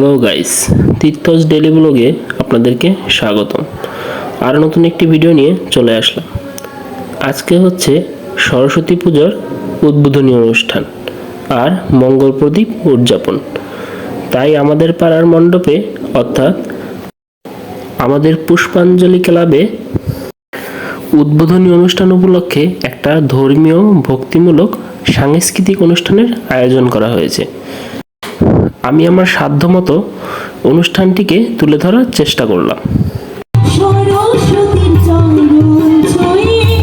Hello guys Tirthas daily ব্লগে আপনাদেরকে স্বাগতম। আর নতুন একটি ভিডিও নিয়ে চলে আসলাম। আজকে হচ্ছে সরস্বতী পূজার উদ্বোধনী অনুষ্ঠান আর মঙ্গল প্রদীপ উদযাপন। তাই আমাদের পাড়ার মণ্ডপে অর্থাৎ আমাদের পুষ্পাঞ্জলি ক্লাবে উদ্বোধনী অনুষ্ঠান উপলক্ষে একটা ধর্মীয় ভক্তিমূলক সাংস্কৃতিক অনুষ্ঠানের আয়োজন করা হয়েছে। আমি আমার সাধ্যমতো অনুষ্ঠানটিকে তুলে ধরার চেষ্টা করলাম। সরস্বতীর চরণ ছুঁয়ে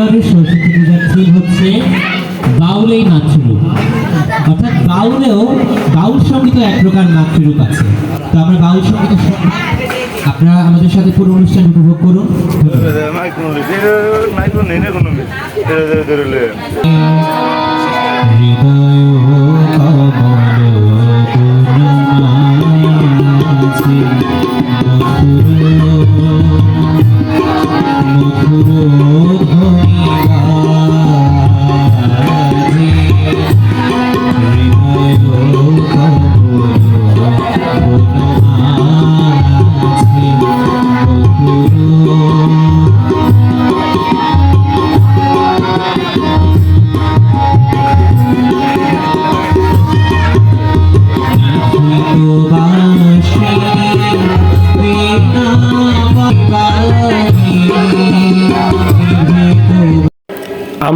থাকো জীবনে সরস্বতীর চরণ ছুঁয়ে থাকো জীবনে এবারে সরস্বতী পূজার থিম হচ্ছে বাউলেই নাচরূপ অর্থাৎ বাউলেও বাউল সংগীত এক প্রকার নাচরূপ আছে। তো আমরা বাউল সংগীত আপনারা আমাদের সাথে পুরো অনুষ্ঠান উপভোগ করুন।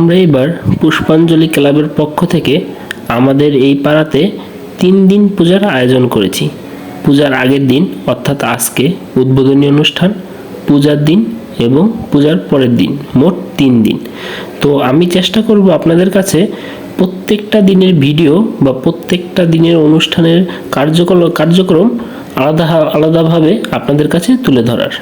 আমরা এবার পুষ্পাঞ্জলি ক্লাবের পক্ষ থেকে আমাদের এই পাড়াতে তিন দিন পূজার আয়োজন করেছি। পূজার আগের দিন, অর্থাৎ আজকে উদ্বোধনী অনুষ্ঠান, পূজার দিন এবং পূজার পরের দিন, মোট তিন দিন। তো আমি চেষ্টা করব আপনাদের কাছে প্রত্যেকটা দিনের ভিডিও বা প্রত্যেকটা দিনের অনুষ্ঠানের কার্যকল, কার্যক্রম আলাদা, আলাদাভাবে আপনাদের কাছে তুলে ধরার।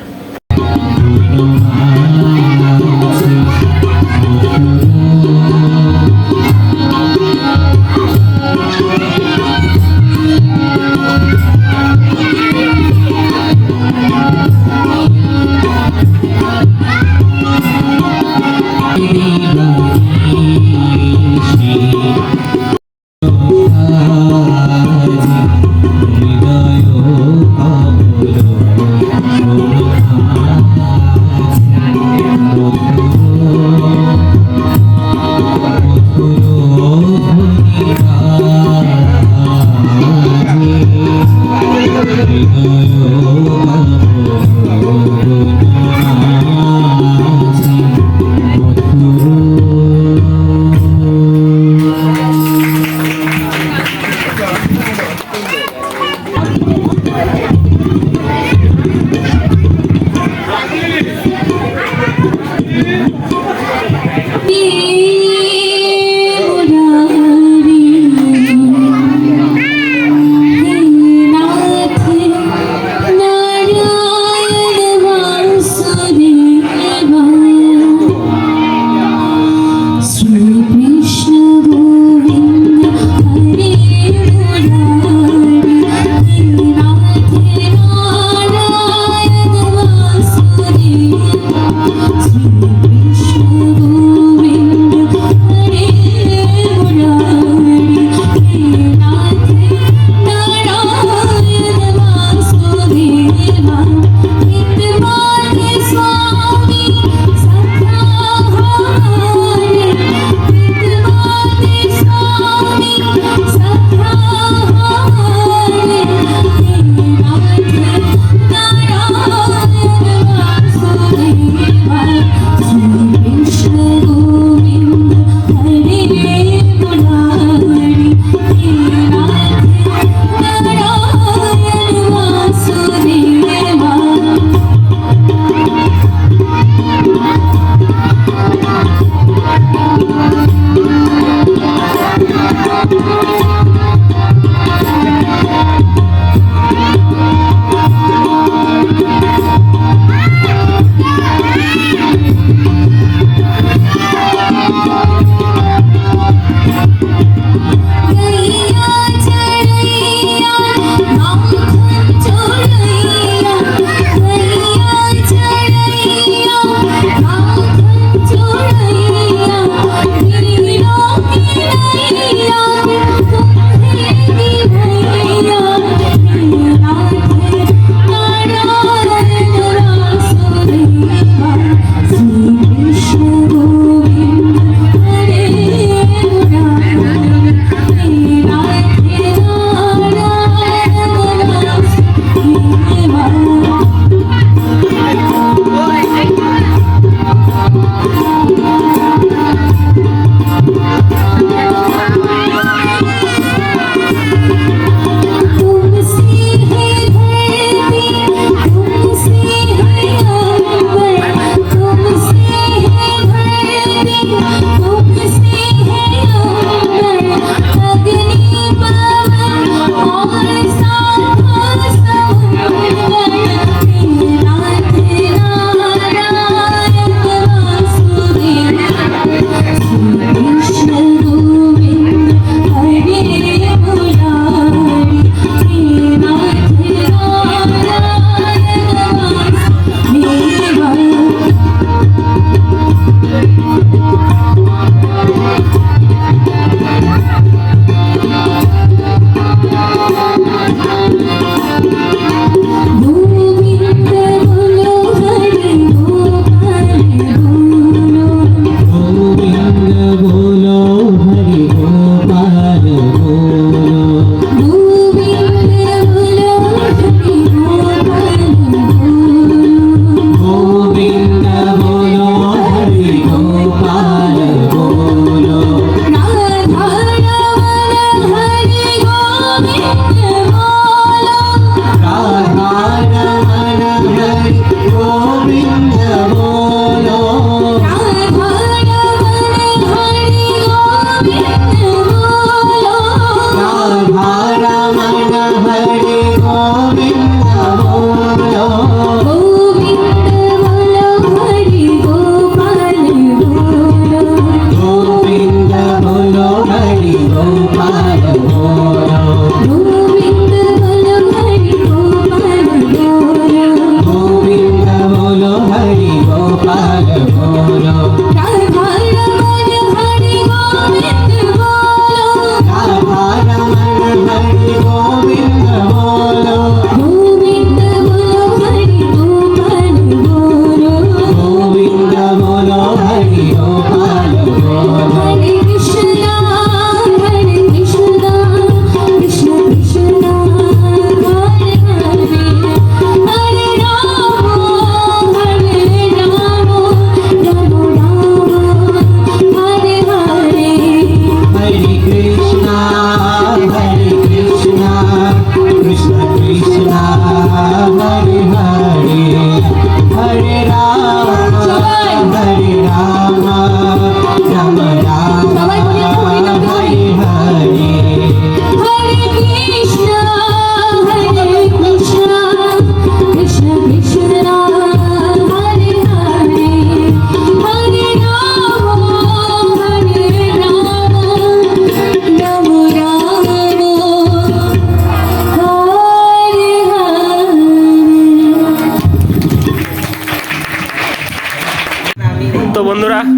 Thank you.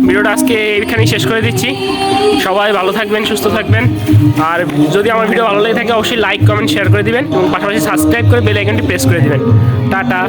ভিডিওটা আজকে এইখানেই শেষ করে দিচ্ছি। সবাই ভালো থাকবেন, সুস্থ থাকবেন। আর যদি আমার ভিডিও ভালো লেগে থাকে, অবশ্যই লাইক কমেন্ট শেয়ার করে দিবেন এবং পাশাপাশি সাবস্ক্রাইব করে বেল আইকনটি প্রেস করে দিবেন। টাটা।